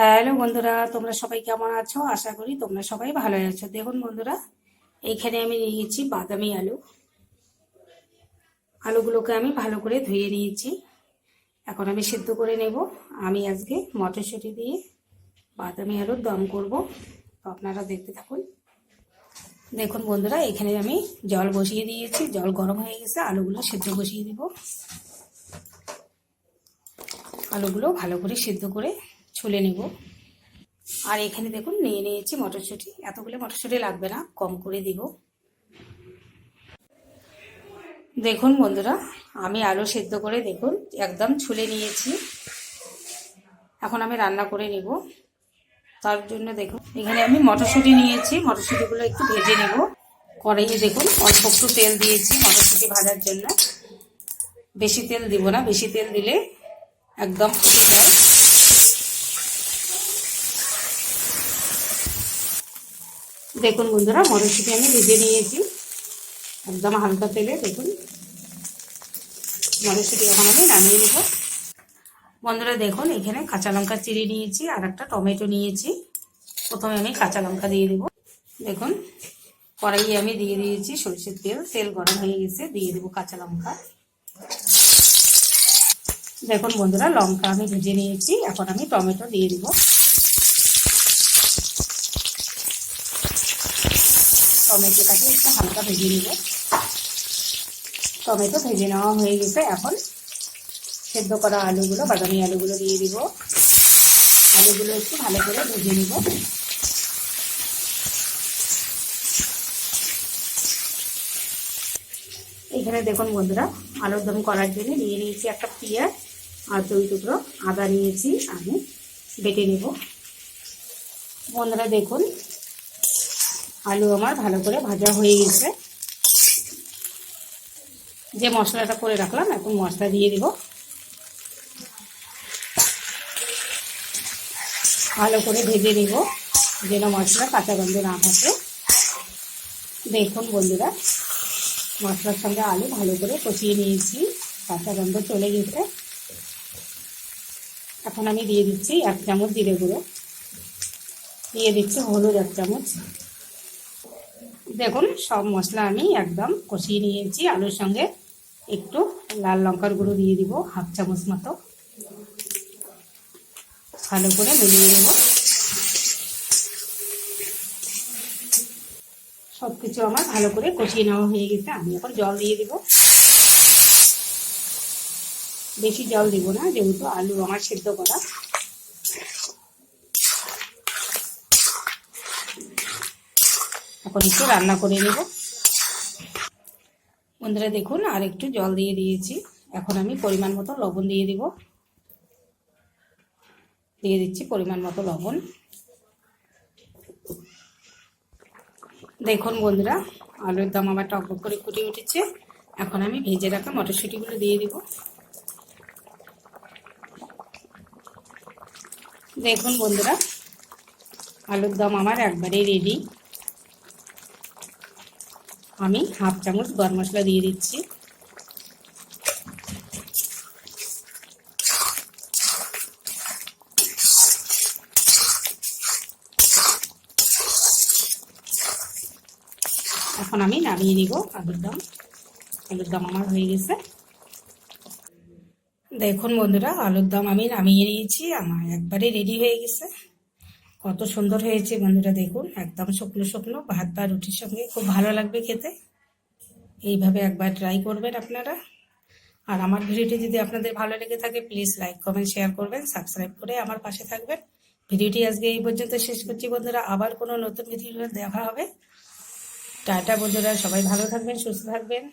Hello বন্ধুরা, তোমরা সবাই কেমন আছো? আশা করি তোমরা সবাই ভালো আছো। দেখুন বন্ধুরা, এইখানে আমি নিয়েছি বাদামি আলু। আলুগুলোকে আমি ভালো করে ধুয়ে নিয়েছি। এখন আমি সিদ্ধ করে নেব। আমি আজকে মটরশুঁটি দিয়ে বাদামি আলুর দম করব। তো আপনারা দেখতে থাকুন। দেখুন বন্ধুরা, এখানে আমি জল বসিয়ে দিয়েছি। জল গরম হয়ে গেছে, আলুগুলো সিদ্ধ বসিয়ে দিব। আলুগুলো ভালো করে সিদ্ধ করে ছুলে নেব। আর এখানে দেখুন নিয়ে নিয়েছি মটরশুঁটি। এতগুলো মটরশুঁটি লাগবে না, কম করে দিব। দেখুন বন্ধুরা, আমি আলু সেদ্ধ করে দেখুন একদম ছুলে নিয়েছি। এখন আমি রান্না করে নিব। তার জন্য দেখুন, এখানে আমি মটরশুঁটি নিয়েছি। মটরশুঁটিগুলো একটু ভেজে নেব। কড়াইয়ে দেখুন অল্প একটু তেল দিয়েছি মটরশুঁটি ভাজার জন্য। বেশি তেল দিব না, বেশি তেল দিলে একদম ফুটে দেখুন বন্ধুরা, মটরশুঁটি আমি ভেজে নিয়েছি। একদম হালকা তেলে দেখুন। মটরশুঁটি এখন আমি নামিয়ে নেব। বন্ধুরা, দেখুন, এখানে কাঁচা লঙ্কা চিড়ে নিয়েছি আর একটা টমেটো নিয়েছি। প্রথমে আমি কাঁচা লঙ্কা দিয়ে দেব। দেখুন, কড়াইয়ে আমি দিয়ে দিয়েছি সরষের তেল। তেল গরম হয়ে গেছে, দিয়ে দেবো কাঁচা লঙ্কা। দেখুন বন্ধুরা, লঙ্কা আমি ভেজে নিয়েছি। এখন আমি টমেটো দিয়ে দিব। টমেটোটাকে একটু হালকা ভেজে নিব। টমেটো ভেজে নেওয়া হয়ে গেছে। এখন সেদ্ধ করা আলুগুলো, বাদামি আলুগুলো দিয়ে দিব। আলুগুলো একটু ভালো করে ভেজে নিব। এখানে দেখুন বন্ধুরা, আলুর দম করার জন্য নিয়ে নিয়েছি একটা পেঁয়াজ আর দুই টুকরো আদা নিয়েছি। আমি বেটে নেব। বন্ধুরা দেখুন আলু আমার ভালো করে ভাজা হয়ে গেছে। যে মশলাটা করে রাখলাম, এখন মশলা দিয়ে দিব। ভালো করে ভেজে নিব, যেন মশলা কাঁচা গন্ধ না থাকে দেখুন বন্ধুরা, মশলার সঙ্গে আলু ভালো করে কষিয়ে নিয়েছি, কাঁচা গন্ধ চলে গেছে। এখন আমি দিয়ে দিচ্ছি এক চামচ জিরে গুঁড়ো। দিয়ে দিচ্ছি হলুদ এক চামচ। দেখুন, সব মশলা আমি একদম কষিয়ে নিয়েছি। আলুর সঙ্গে একটু লাল লঙ্কার গুঁড়ো দিয়ে দিব, হাফ চামচ মতো। ভালো করে মিলিয়ে নেব। সব কিছু আমার ভালো করে কষিয়ে নেওয়া হয়ে গেছে। আমি এখন জল দিয়ে দিব। বেশি জল দিব না, যেহেতু আলু আমার সেদ্ধ করা। এখন একটু রান্না করে নেব। বন্ধুরা দেখুন, আর একটু জল দিয়ে দিয়েছি। এখন আমি পরিমাণ মতো লবণ দিয়ে দিব। দিয়ে দিচ্ছি পরিমাণ মতো লবণ। দেখুন বন্ধুরা, আলুর দাম আমার টক করে ফুটে উঠেছে। এখন আমি ভেজে রাখা মটরশুঁটিগুলো দিয়ে দিব। দেখুন বন্ধুরা, আলুর দম আমার একবারে রেডি আমি হাফ চামচ গরম মশলা দিয়ে দিচ্ছি। এখন আমি নামিয়ে নিব, আলুর দম। আলুর দম আমার হয়ে গেছে। দেখুন বন্ধুরা, আলুর দম আমি নামিয়ে নিয়েছি, আমার একবারে রেডি হয়ে গেছে। কত সুন্দর হয়েছে বন্ধুরা দেখুন, একদম শুকনো শুকনো, ভাত বা রুটির সঙ্গে খুব ভালো লাগবে খেতে। এইভাবে একবার ট্রাই করবেন আপনারা। আর আমার ভিডিওটি যদি আপনাদের ভালো লেগে থাকে প্লিজ লাইক কমেন্ট শেয়ার করবেন সাবস্ক্রাইব করে আমার পাশে থাকবেন। ভিডিওটি আজকে এই পর্যন্ত শেষ করছি বন্ধুরা, আবার কোনো নতুন ভিডিও দেখা হবে। টাটা বন্ধুরা, সবাই ভালো থাকবেন, সুস্থ থাকবেন।